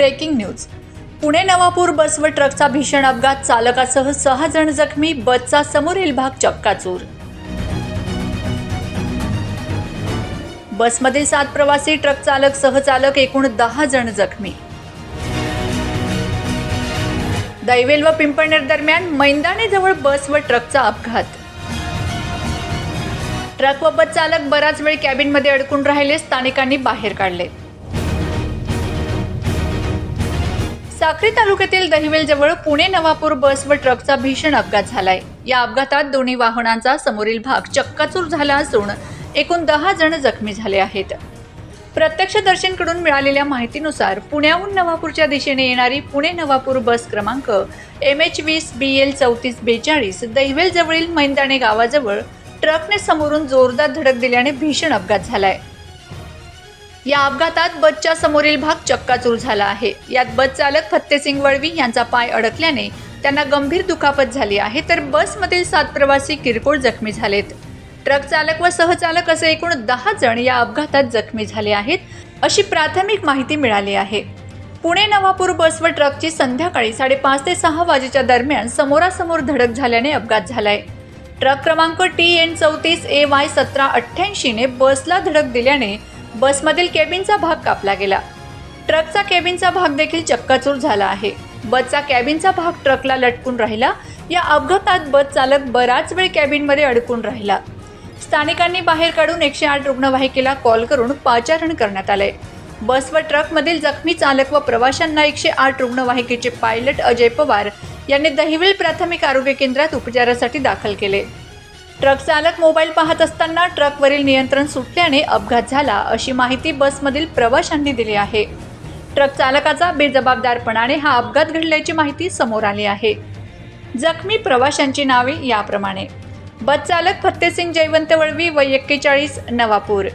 Breaking news. Pune Navapur bus व ट्रकचा भीषण अपघात चालकासह सहा जण जखमी बसचा समोरील भाग चक्काचूर. बसमधील सात प्रवासी ट्रक चालक सहचालक एकूण दहा जण जखमी. दैवेल व पिंपळनेर दरम्यान मैंदाणेजवळ बस व ट्रकचा अपघात. ट्रक व बस चालक बराच वेळ कॅबिनमध्ये अडकून राहिले स्थानिकांनी बाहेर काढले. साक्री तालुक्यातील दहिवेल जवळ पुणे नवापूर बस व ट्रकचा भीषण अपघात झालाय. या अपघातात दोन्ही वाहनांचा समोरील भाग चक्काचूर झाला असून एकूण दहा जण जखमी झाले आहेत. प्रत्यक्षदर्शींकडून मिळालेल्या माहितीनुसार पुण्याहून नवापूरच्या दिशेने येणारी पुणे नवापूर बस क्रमांक एम एच वीस बी एल चौतीस बेचाळीस दहिवेल जवळील मैंदाणे गावाजवळ ट्रकने समोरून जोरदार धडक दिल्याने भीषण अपघात झालाय. या अपघातात बसच्या समोरील भाग चक्काचूर झाला आहे. यात बस चालक फत्तेसिंग वळवी यांचा पाय अडकल्याने त्यांना गंभीर दुखापत झाली आहे तर बसमधील सात प्रवासी किरकोळ जखमी झालेत. ट्रक चालक व सहचालक असे एकूण दहा जण या अपघातात जखमी झाले आहेत अशी प्राथमिक माहिती मिळाली आहे. पुणे नवापूर बस व ट्रकची संध्याकाळी साडेपाच ते सहा वाजेच्या दरम्यान समोरासमोर धडक झाल्याने अपघात झालाय. ट्रक क्रमांक टी एन चौतीस ए वाय सतरा अठ्ठ्याऐंशीने बसला धडक दिल्याने बसमधील केबिनचा भाग कापला गेला. ट्रकचा केबिनचा भाग देखील चक्काचूर झाला आहे. बसचा कॅबिनचा भाग ट्रकला लटकून राहिला. या अपघातात बस चालक बराच वेळ कॅबिनमध्ये अडकून राहिला. स्थानिकांनी बाहेर काढून एकशे आठ रुग्णवाहिकेला कॉल करून पाचारण करण्यात आले. बस व ट्रकमधील जखमी चालक व प्रवाशांना एकशे आठ रुग्णवाहिकेचे पायलट अजय पवार यांनी दहिवेल प्राथमिक आरोग्य केंद्रात उपचारासाठी दाखल केले. ट्रक चालक मोबाईल पाहत असताना ट्रकवरील नियंत्रण सुटल्याने अपघात झाला अशी माहिती बसमधील प्रवाशांनी दिली आहे. ट्रक चालकाचा बेजबाबदारपणाने हा अपघात घडल्याची माहिती समोर आली आहे. जखमी प्रवाशांची नावे याप्रमाणे. बस चालक फत्तेसिंग जयवंत वळवी वय एक्केचाळीस नवापूर.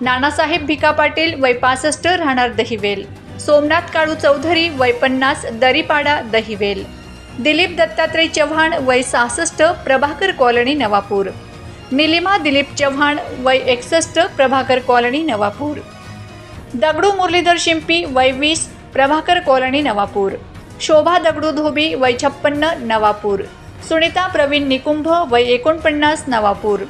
नानासाहेब भिका पाटील वय पासष्ट राहणार दहिवेल. सोमनाथ काळू चौधरी वय पन्नास दरीपाडा दहिवेल. दिलीप दत्तात्रय चव्हाण वय सहासष्ट प्रभाकर कॉलनी नवापूर. निलिमा दिलीप चव्हाण वय एकसष्ट प्रभाकर कॉलनी नवापूर. दगडू मुरलीधर शिंपी वय वीस प्रभाकर कॉलनी नवापूर. शोभा दगडू धोबी वय छप्पन्न नवापूर. सुनीता प्रवीण निकुंभ वय एकोणपन्नास नवापूर.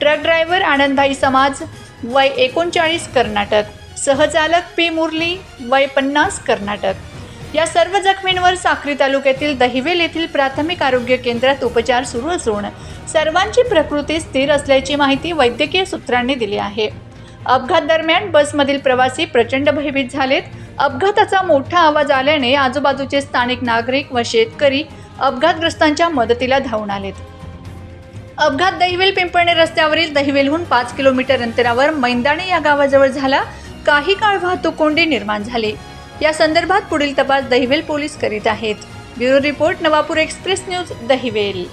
ट्रक ड्रायव्हर आनंदभाई समाज वय एकोणचाळीस कर्नाटक. सहचालक पी मुरली वय पन्नास कर्नाटक. या सर्व जखमींवर साक्री तालुक्यातील दहिवेल येथील प्राथमिक आरोग्य केंद्रात उपचार सुरू असून सर्वांची प्रकृती स्थिर असल्याची माहिती वैद्यकीय सूत्रांनी दिली आहे. अपघात दरम्यान बसमधील प्रवासी प्रचंड भयभीत झालेत. अपघाताचा मोठा आवाज आल्याने आजूबाजूचे स्थानिक नागरिक व शेतकरी अपघातग्रस्तांच्या मदतीला धावून आलेत. अपघात दहिवेल पिंपळणे रस्त्यावरील दहिवेलहून पाच किलोमीटर अंतरावर मैंदाणे या गावाजवळ झाला. काही काळ वाहतूक कोंडी निर्माण झाली. या संदर्भात पुढील तपास दहिवेल पोलीस करीत आहेत. Bureau report Navapur express news Dahivel.